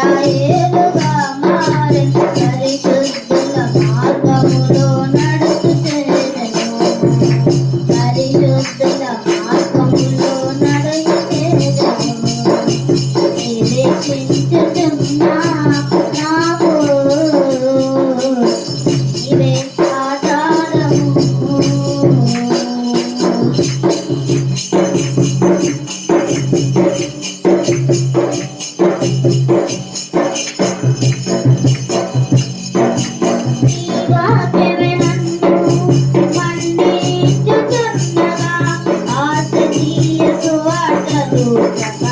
ใจ Thank you.